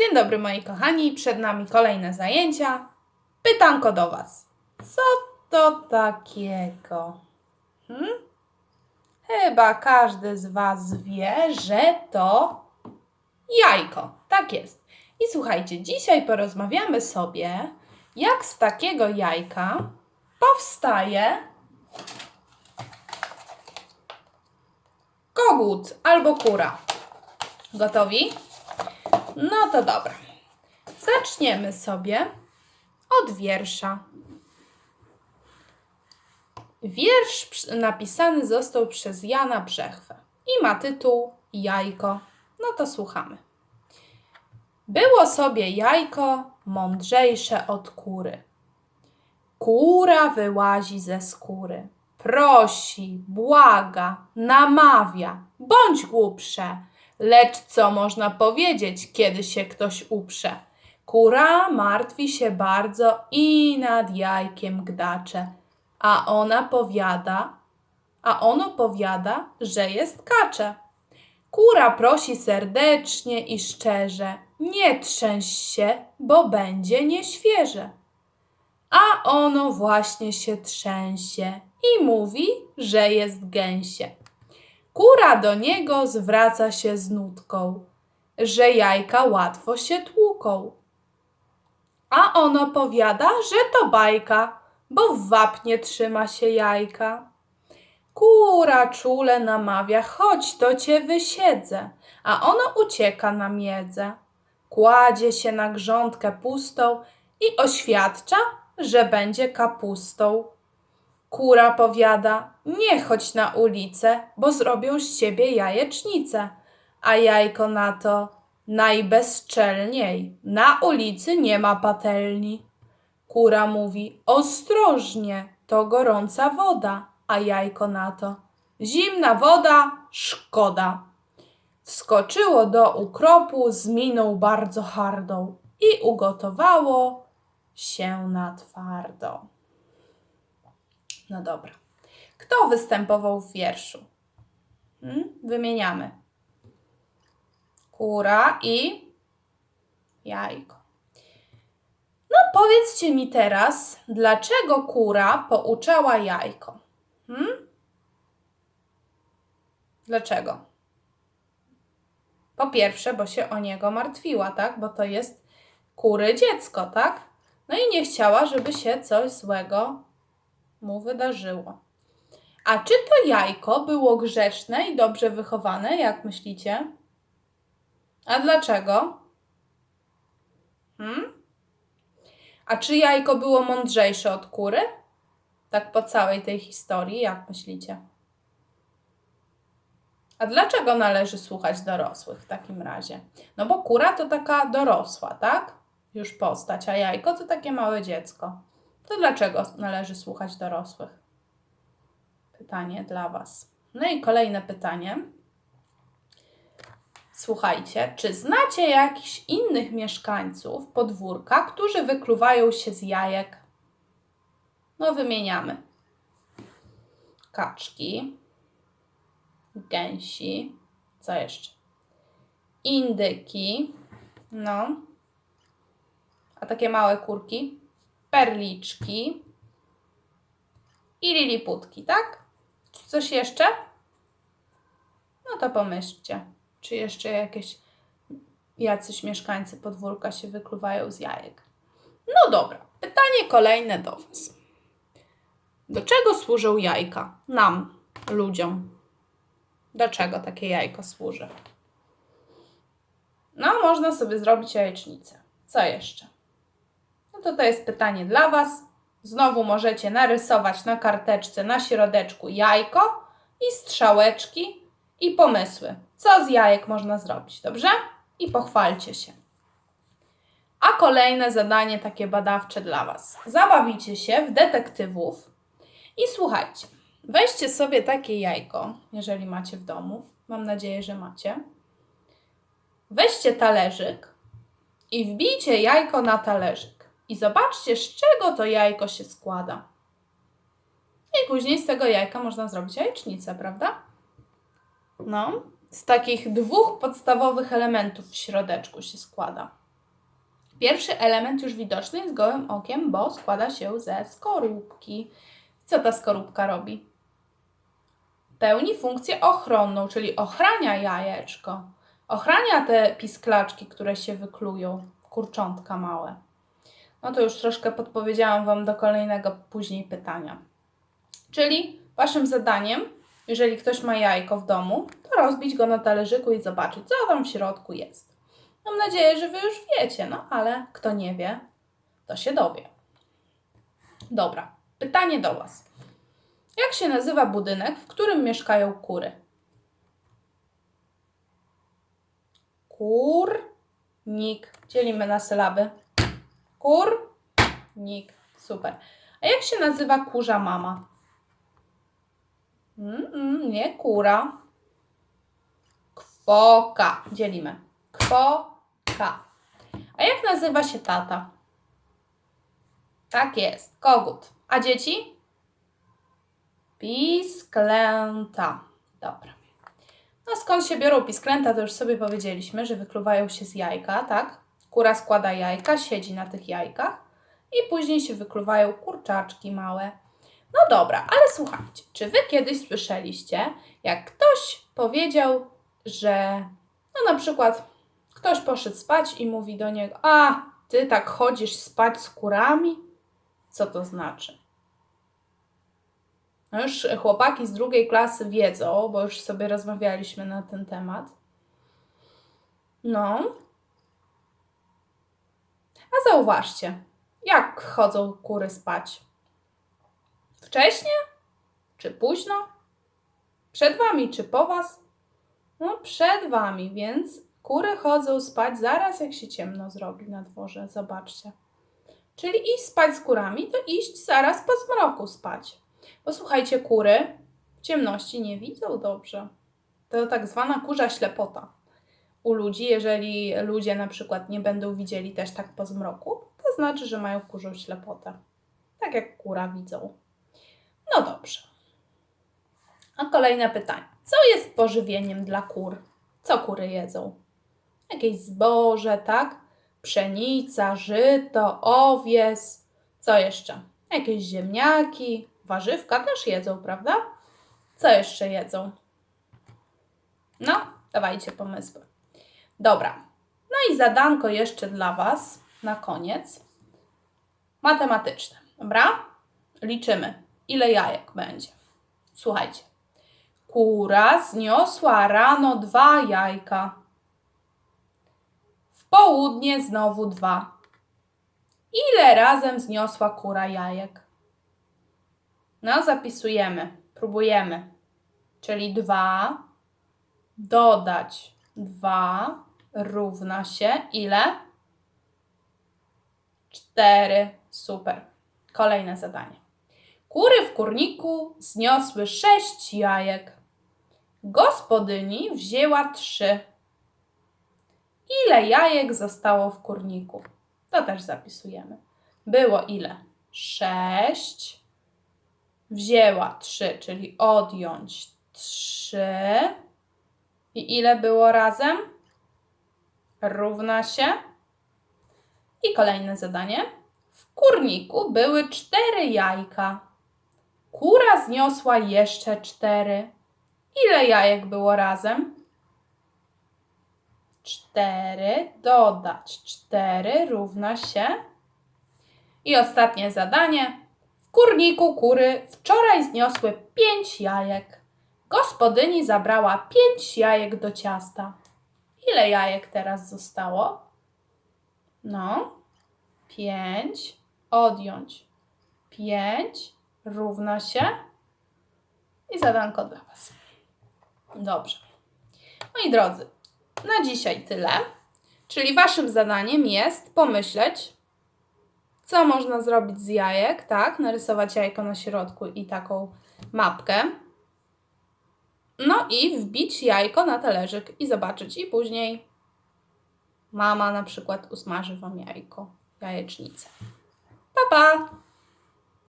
Dzień dobry moi kochani, przed nami kolejne zajęcia. Pytanko do Was. Co to takiego? Hmm? Chyba każdy z Was wie, że to jajko. Tak jest. I słuchajcie, dzisiaj porozmawiamy sobie, jak z takiego jajka powstaje kogut albo kura. Gotowi? No to dobra. Zaczniemy sobie od wiersza. Wiersz napisany został przez Jana Brzechwę i ma tytuł Jajko. No to słuchamy. Było sobie jajko mądrzejsze od kury. Kura wyłazi ze skóry. Prosi, błaga, namawia, bądź głupsze. Lecz co można powiedzieć, kiedy się ktoś uprze? Kura martwi się bardzo i nad jajkiem gdacze, a ona powiada, a ono powiada, że jest kacze. Kura prosi serdecznie i szczerze, nie trzęś się, bo będzie nieświeże. A ono właśnie się trzęsie i mówi, że jest gęsie. Kura do niego zwraca się z nutką, że jajka łatwo się tłuką. A ono powiada, że to bajka, bo w wapnie trzyma się jajka. Kura czule namawia, chodź to cię wysiedzę, a ono ucieka na miedzę. Kładzie się na grządkę pustą i oświadcza, że będzie kapustą. Kura powiada, nie chodź na ulicę, bo zrobią z ciebie jajecznicę. A jajko na to, najbezczelniej, na ulicy nie ma patelni. Kura mówi, ostrożnie, to gorąca woda, a jajko na to, zimna woda, szkoda. Wskoczyło do ukropu z miną bardzo hardą i ugotowało się na twardo. No dobra. Kto występował w wierszu? Hmm? Wymieniamy. Kura i jajko. No powiedzcie mi teraz, dlaczego kura pouczała jajko? Hmm? Dlaczego? Po pierwsze, bo się o niego martwiła, tak? Bo to jest kury dziecko, tak? No i nie chciała, żeby się coś złego mu wydarzyło. A czy to jajko było grzeczne i dobrze wychowane, jak myślicie? A dlaczego? Hmm? A czy jajko było mądrzejsze od kury? Tak po całej tej historii, jak myślicie? A dlaczego należy słuchać dorosłych w takim razie? No bo kura to taka dorosła, tak? Już postać, a jajko to takie małe dziecko. To dlaczego należy słuchać dorosłych? Pytanie dla Was. No i kolejne pytanie. Słuchajcie, czy znacie jakichś innych mieszkańców podwórka, którzy wykluwają się z jajek? No, wymieniamy. Kaczki, gęsi, co jeszcze? Indyki, no. A takie małe kurki? Perliczki i liliputki, tak? Czy coś jeszcze? No to pomyślcie, czy jeszcze jakieś jacyś mieszkańcy podwórka się wykluwają z jajek. No dobra, pytanie kolejne do Was. Do czego służą jajka? Nam, ludziom. Do takie jajko służy? No, można sobie zrobić jajecznicę. Co jeszcze? No to to jest pytanie dla Was. Znowu możecie narysować na karteczce na środeczku jajko i strzałeczki i pomysły. Co z jajek można zrobić, dobrze? I pochwalcie się. A kolejne zadanie takie badawcze dla Was. Zabawicie się w detektywów i słuchajcie. Weźcie sobie takie jajko, jeżeli macie w domu. Mam nadzieję, że macie. Weźcie talerzyk i wbijcie jajko na talerzyk. I zobaczcie, z czego to jajko się składa. I później z tego jajka można zrobić jajecznicę, prawda? No, z takich dwóch podstawowych elementów w środeczku się składa. Pierwszy element już widoczny jest gołym okiem, bo składa się ze skorupki. Co ta skorupka robi? Pełni funkcję ochronną, czyli ochrania jajeczko. Ochrania te pisklaczki, które się wyklują, kurczątka małe. No to już troszkę podpowiedziałam Wam do kolejnego później pytania. Czyli Waszym zadaniem, jeżeli ktoś ma jajko w domu, to rozbić go na talerzyku i zobaczyć, co tam w środku jest. Mam nadzieję, że Wy już wiecie, no ale kto nie wie, to się dowie. Dobra, pytanie do Was. Jak się nazywa budynek, w którym mieszkają kury? Kurnik. Dzielimy na sylaby. Kurnik. Super. A jak się nazywa kurza mama? Mm, mm, nie kura. Kwoka. Dzielimy. Kwoka. A jak nazywa się tata? Tak jest. Kogut. A dzieci? Pisklęta. Dobra. No skąd się biorą pisklęta, to już sobie powiedzieliśmy, że wykluwają się z jajka, tak? Kura składa jajka, siedzi na tych jajkach i później się wykluwają kurczaczki małe. No dobra, ale słuchajcie, czy wy kiedyś słyszeliście, jak ktoś powiedział, że no na przykład ktoś poszedł spać i mówi do niego, a ty tak chodzisz spać z kurami? Co to znaczy? No już chłopaki z drugiej klasy wiedzą, bo już sobie rozmawialiśmy na ten temat. No. Zauważcie, jak chodzą kury spać? Wcześnie? Czy późno? Przed wami czy po was? No, przed wami, więc kury chodzą spać zaraz jak się ciemno zrobi na dworze. Zobaczcie. Czyli iść spać z kurami, to iść zaraz po zmroku spać. Bo słuchajcie, kury w ciemności nie widzą dobrze. To tak zwana kurza ślepota. U ludzi, jeżeli ludzie na przykład nie będą widzieli też tak po zmroku, to znaczy, że mają kurzą ślepotę. Tak jak kura widzą. No dobrze. A kolejne pytanie. Co jest pożywieniem dla kur? Co kury jedzą? Jakieś zboże, tak? Pszenica, żyto, owies. Co jeszcze? Jakieś ziemniaki, warzywka też jedzą, prawda? Co jeszcze jedzą? No, dawajcie pomysły. Dobra. No i zadanko jeszcze dla Was na koniec. Matematyczne, dobra? Liczymy, ile jajek będzie. Słuchajcie. Kura zniosła rano dwa jajka. W południe znowu dwa. Ile razem zniosła kura jajek? No, zapisujemy, próbujemy. Czyli 2 dodać 2 równa się ile? 4. Super. Kolejne zadanie. Kury w kurniku zniosły 6 jajek. Gospodyni wzięła 3. Ile jajek zostało w kurniku? To też zapisujemy. Było ile? 6 wzięła 3, czyli odjąć 3. I ile było razem? Równa się. I kolejne zadanie. W kurniku były 4 jajka. Kura zniosła jeszcze 4. Ile jajek było razem? 4 dodać 4 równa się. I ostatnie zadanie. W kurniku kury wczoraj zniosły pięć jajek. Gospodyni zabrała pięć jajek do ciasta. Ile jajek teraz zostało? No, pięć odjąć pięć równa się i zadanko dla Was. Dobrze. Moi drodzy, na dzisiaj tyle. Czyli Waszym zadaniem jest pomyśleć, co można zrobić z jajek, tak? Narysować jajko na środku i taką mapkę. No i wbić jajko na talerzyk i zobaczyć. I później mama na przykład usmaży Wam jajko, jajecznicę. Pa, pa!